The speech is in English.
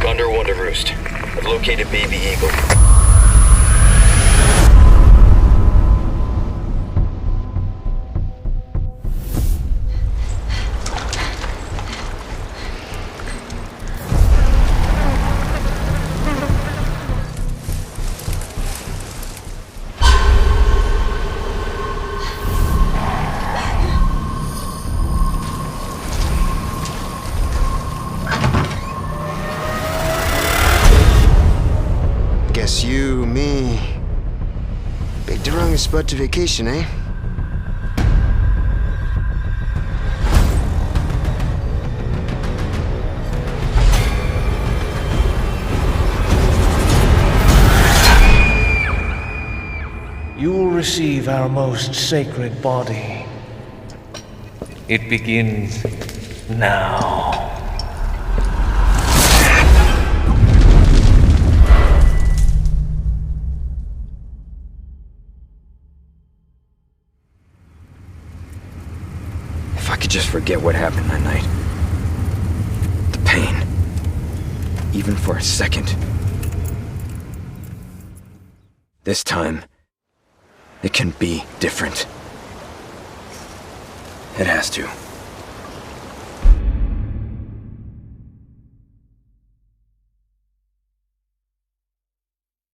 Gunder Wonderroost. I've located Baby Eagle. Guess you, me. Picked the wrong spot to vacation, eh? You will receive our most sacred body. It begins now. Could just forget what happened that night. The pain. Even for a second. This time, it can be different. It has to.